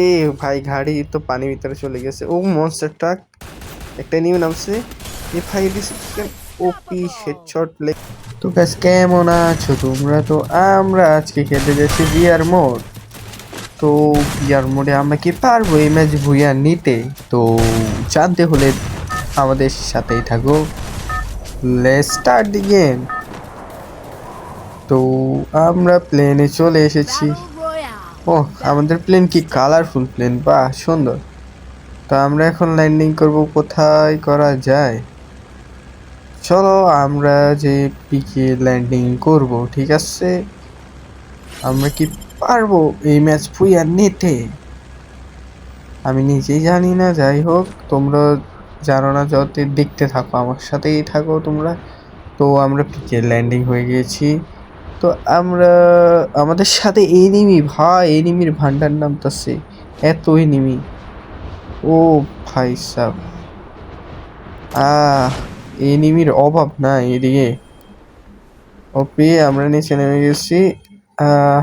এ ভাই, গাড়ি তো পানির ভিতরে চলে গেছে। ও মনস্টার ট্রাক একটা নিয়ে নামছে এ ভাই ওপি হেডশট লেগ তো গ্যাস কেমন আছো তোমরা? তো আমরা আজকে খেলতে যাচ্ছি বিয়ার মোড তো বিয়ার মোডে আমরা কি পারব? এই ম্যাচ ভুইয়া নিতে। তো জানতে হলে আমাদের সাথেই থাকো। লেটস স্টার্ট দি গেম তো আমরা প্লেনে চলে এসেছি। ও আমাদের প্লেন কি কালারফুল প্লেন বাহ, সুন্দর। তো আমরা এখন ল্যান্ডিং করব কোথায় করা যায়? চলো আমরা যে পিকে ল্যান্ডিং করব, ঠিক আছে? আমরা কি পারব এই ম্যাচ ফুইয়া নিতে? আমি নিজেই জানি না, যাই হোক, তোমরা জানো না যত দেখতে থাকো, আমার সাথেই থাকো তোমরা। তো আমরা পিকে ল্যান্ডিং হয়ে গিয়েছি তো আমরা, আমাদের সাথে এনিমি, ভাই, এনিমির ভান্ডার নামতেছে। এত এনিমি। ও ভাই সাহ আহ, এনিমির অভাব না এদিকে। ওপি, আমরা নিচে নেমে গেছি।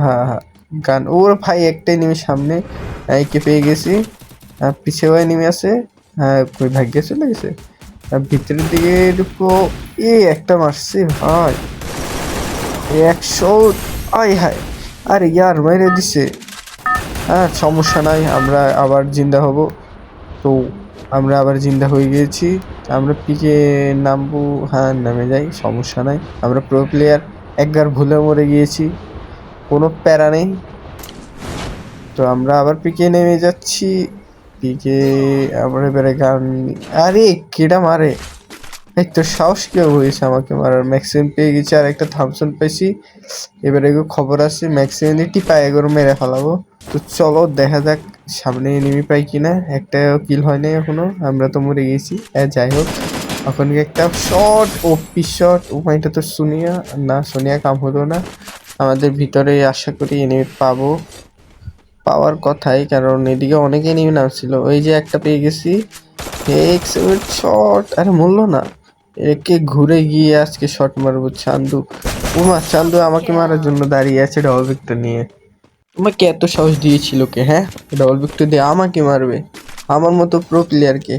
হ্যাঁ গান, ওর ভাই একটা এনিমি সামনে একে পেয়ে গেছি। আর পিছেও এনিমি আছে। হ্যাঁ কই ভাগ্যে চলে গেছে। ভিতরের দিকে ঢুকবো। এ, একটা মারছে, ভাই। একশো আয় হায়। আরে ইয়ার, মেরে দিছে। হ্যাঁ সমস্যা নাই, আমরা আবার জিন্দা হব। তো, আমরা আবার জিন্দা হয়ে গিয়েছি। আমরা পিকে নামবো হ্যাঁ নামে যাই, সমস্যা নাই। আমরা প্রো প্লেয়ার একবার ভুলে মরে গিয়েছি। কোনো প্যারা নেই। তো আমরা আবার পিকে নেমে যাচ্ছি। পিকে আমরা এবারে গান আরে, কেডা মারে? এই তো সাহস কেউ হয়েছে আমাকে? মারার ম্যাক্সিমাম পেয়ে গেছি আর একটা থামসন পেয়েছি। এবারে এগো খবর আছে ম্যাক্সিমাম টিপায় এগোর মেরে ফেলাবো। তো চলো দেখা যাক সামনে এনিমি পাই কিনা। একটা কিল হয় নাই এখনও আমরা তো মরে গেছি। এ, যাই হোক এখন একটা শর্ট ও পি শর্ট ও এটা তো সোনিয়া। না সোনিয়া কাম হলো না। আমাদের ভিতরে আশা করি এনিমি পাবো। পাওয়ার কথাই কারণ এদিকে অনেক এনিমি নামছিল। ওই যে একটা পেয়ে গেছি। শট আরে মূল্য না। একে ঘুরে গিয়ে আজকে শট মারবো চান্দু। উমা চান্দু আমাকে মারার জন্য দাঁড়িয়ে আছে ডবল ভিক্টর নিয়ে। তোমাকে এত সাহস দিয়েছিল কে হ্যাঁ? ডবল ভিক্টর দিয়ে আমাকে মারবে? আমার মতো প্রো প্লেয়ারকে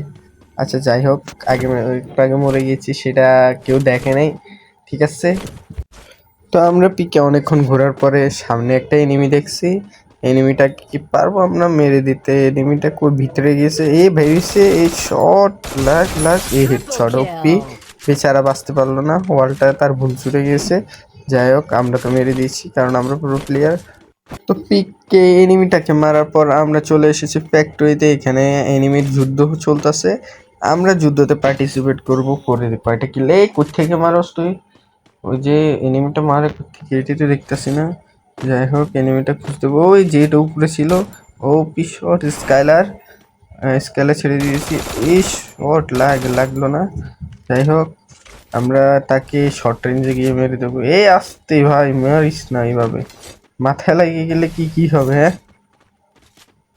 আচ্ছা যাই হোক আগে আগে মরে গেছি সেটা কেউ দেখে নাই ঠিক আছে? তো আমরা পিকে অনেকক্ষণ ঘোরার পরে সামনে একটা এনিমি দেখছি। এনিমিটা কি পারব আমরা? মেরে দিতে। এনিমিটা কই ভিতরে গিয়েছে এ ভেবেছে এই শট লাগ লাগ এই হিট শট ওপি বেচারা বাঁচতে পারল না, ওয়ালটা তার ভুল ছুটে গিয়েছে। যাই হোক, আমরা তো মেরে দিয়েছি, কারণ আমরা পুরো প্লেয়ার তো পিককে এনিমিটাকে মারার পর আমরা চলে এসেছি ফ্যাক্টরিতে এখানে এনিমির যুদ্ধ চলতেছে। আমরা যুদ্ধতে পার্টিসিপেট করব করে পার্টি কিলে থেকে মারস তুই? ওই যে এনিমিটা মারে থেকে এটি তো দেখতেছি না। যাই হোক এনিমিটা খুঁজতে। ওই যে এটা উপরে ছিল, O P shot Skylar Skylar ছেড়ে দিয়েছি। এই শট লাগ, লাগল না। যাই হোক আমরা তাকে শর্ট রেঞ্জে গিয়ে মেরে দেবো। এই আসতে ভাই, মারিস না এইভাবে মাথায় লাগিয়ে গেলে কি কি হবে হ্যাঁ?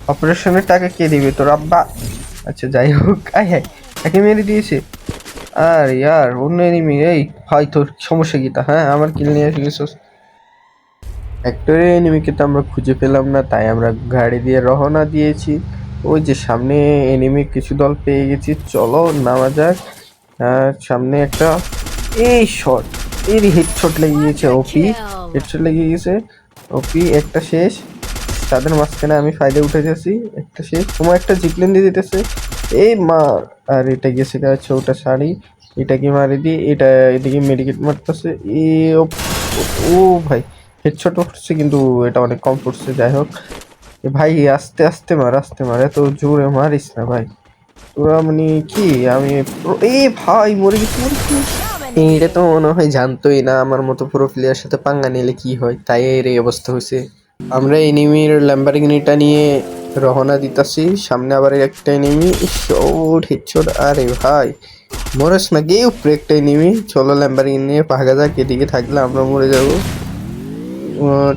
অপারেশনের টাকা কে দিবে? তোর আব্বা। আচ্ছা যাই হোক আয় হ্যাঁ তাকে মেরে দিয়েছে। আর ইয়ার, অন্য এনিমি এই, ভাই, তোর সমস্যা কি তা হ্যাঁ? আমার কিল নিয়ে এসে গেছিস ফ্যাক্টরি এনিমিকে তো আমরা খুঁজে পেলাম না, তাই আমরা গাড়ি দিয়ে রওনা দিয়েছি। ওই যে সামনে এনিমি কিছু দল পেয়ে গেছি। চলো, নামা যাক। আর সামনে একটা এই শট এই হেডশট লেগে গিয়েছে ওপি হেড হেডশট লেগে গেছে ওপি একটা শেষ। তাদের মাঝখানে আমি ফাইদে উঠে গেছি একটা শেষ। তোমার একটা জিপলেন দিয়ে দিতেছে। এই মা আর এটা গেছে গেছে ওটা শাড়ি। এটাকে মারি দিয়ে এটা এদিকে মেডিকেট মারতেছে। এ ও ভাই হেডশট পড়ছে কিন্তু এটা অনেক কম পড়ছে যাই হোক। এ ভাই আস্তে আস্তে মার আস্তে মার এত জোরে মারিস না ভাই। তোরা মানে কি? আমি এ ভাই, মরে গেছি এটা তো মনে হয় জানতোই না, আমার মতো পুরো প্লেয়ার সাথে পাঙ্গা নিলে কি হয়? তাই এর এই অবস্থা হয়েছে। আমরা এনিমির ল্যাম্বারগিনিটা নিয়ে রওনা দিতাছি, সামনে আবার একটা এনিমি শট হেডশট, আরে ভাই। মরেস না, গিয়ে উপরে একটা এনিমি চলো ল্যাম্বারগিনি নিয়ে ভাগা যাক, এদিকে থাকলে আমরা মরে যাব।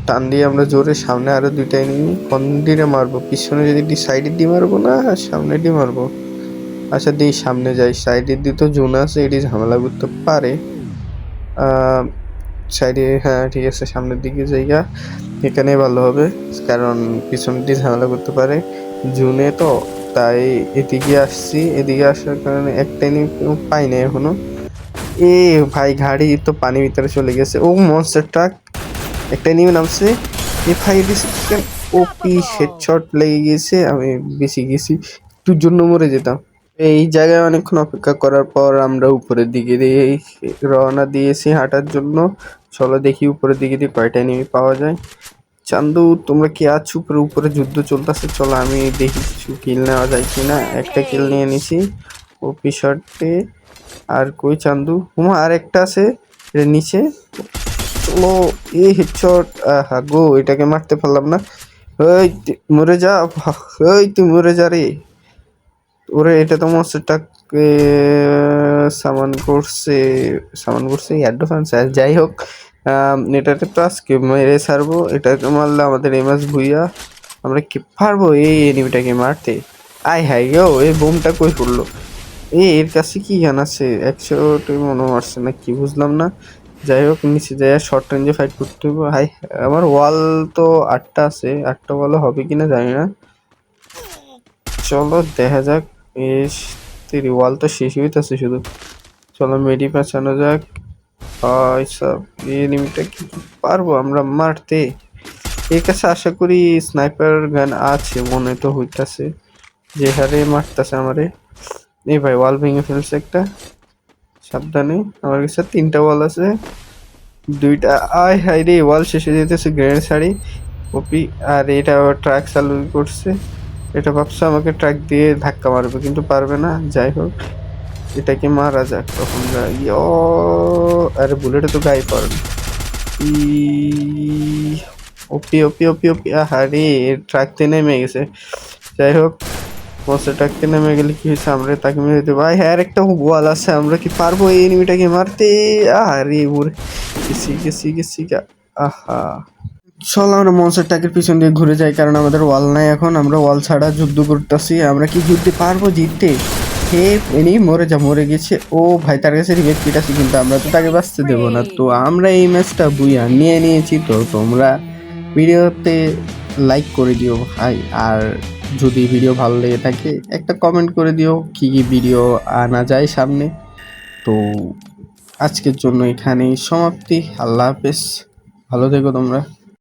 টান দিয়ে আমরা জোরে সামনে আরও দুইটা এনিমি কোন দিকে মারবো? পিছনে যদি সাইডের দিয়ে মারবো না, সামনে দিয়ে মারবো। আচ্ছা দিই, সামনে যাই। সাইডের দিয়ে তো জোন আছে, এটি ঝামেলা করতে পারে। সাইডে হ্যাঁ ঠিক আছে, সামনের দিকে জায়গা। এখানে ভালো হবে, কারণ পিছন দিয়ে ঝামেলা করতে পারে। জুনে তো, তাই এদিকে আসছি। এদিকে আসার কারণে একটাই পাই না এখনও। এ, ভাই, গাড়ি তো পানির ভিতরে চলে গেছে। ও মনস্টার ট্রাক একটা নিয়ে নামছে। এ, ভাই ও পি হেডশট লেগে গেছে। আমি বেশি গেছি। একটুর জন্য মরে যেতাম। এই জায়গায় অনেকক্ষণ অপেক্ষা করার পর আমরা উপরের দিকে দিয়ে রওনা দিয়েছি হাঁটার জন্য। চলো দেখি উপরের দিকে দিয়ে কয়টা নিয়ে পাওয়া যায়। চান্দু, তোমরা কি আছো উপরে? উপরে যুদ্ধ চলতেছে। চলো আমি দেখি কিছু কিল নেওয়া যায় কি না একটা কিল নিয়ে নিছি। ওপি শর্টে আর কই চান্দু? হুমা আর একটা আছে নিচে। চলো, এ হেডশট আহা গো, এটাকে মারতে পারলাম না। ওই মরে যা ওই তুই মরে যা রে। ওরে, এটা তো মনস্টারটাকে সামান করছে সামান করছে অ্যাডভান্স যাই হোক এটাকে তো আজকে মেরে ছাড়বো। এটাকে মারলে আমাদের এমএস ভুইয়া, আমরা কি পারব এই এনিমিটাকে মারতে? আয় হাই গো এই বোমটা কই পড়ল? এই এর কাছে কি গান আছে? একশো মনে মারছে না, কি বুঝলাম না। যাই হোক, নিচে যাই শর্ট রেঞ্জে ফাইট করতে হবে হাই, আমার ওয়াল তো আটটা আছে। আটটা ওয়ালও হবে কিনা জানি না। চলো, দেখা যাক। এস তেরি ওয়াল তো শেষ হইতেছে শুধু। চলো মেডি পাচানো যাক। সব এনিমিটা কি পারব আমরা মারতে? এর কাছে আশা করি স্নাইপার গান আছে, মনে তো হইতাছে। যে হারে মারতেছে আমারে। এই ভাই ওয়াল ভেঙে ফেলছে একটা। সাবধানে, আমার কাছে তিনটা ওয়াল আছে। দুইটা, আয় হাই রে ওয়াল শেষে যেতেছে গ্রেনেড শাড়ি কপি আর এটা ট্রাক চালু করছে। এটা ভাবছে আমাকে ট্রাক দিয়ে ধাক্কা মারবে, কিন্তু পারবে না। যাই হোক, এটাকে মারা যাক তখন ইয়ো। আরে বুলেটে তো গায়ে পড়ে না। ওপি ওপি ওপি ওপি আহারে ট্রাক দিয়ে নেমে গেছে। যাই হোক মনস্টার ট্রাকতে নেমে গেলে কি হয়েছে, আমরা তাকে মেরে দেবো। ভাই হ্যাঁ একটা ওয়াল আছে, আমরা কি পারব এই এনিমিটাকে মারতে? আরে ওরে গেছি গেছি গেছি আহা। চল আমরা মনস্টার ট্রাকের পিছন দিয়ে ঘুরে যাই, কারণ আমাদের ওয়াল নাই এখন। আমরা ওয়াল ছাড়া যুদ্ধ করতেছি। আমরা কি জিততে পারব জিততে? হে, এনি, মরে যা, মরে গেছে। ও ভাই, তার কাছে রিভেট কিট কিন্তু আমরা তো তাকে বাঁচতে দেবো না। তো আমরা এই ম্যাচটা বুইয়া নিয়ে নিয়েছি। তো তোমরা ভিডিওতে লাইক করে দিও, ভাই। আর যদি ভিডিও ভালো লেগে থাকে, একটা কমেন্ট করে দিও, কী কী ভিডিও আনা যায় সামনে। তো আজকের জন্য এখানেই সমাপ্তি। আল্লাহ হাফেজ। ভালো থেকো তোমরা।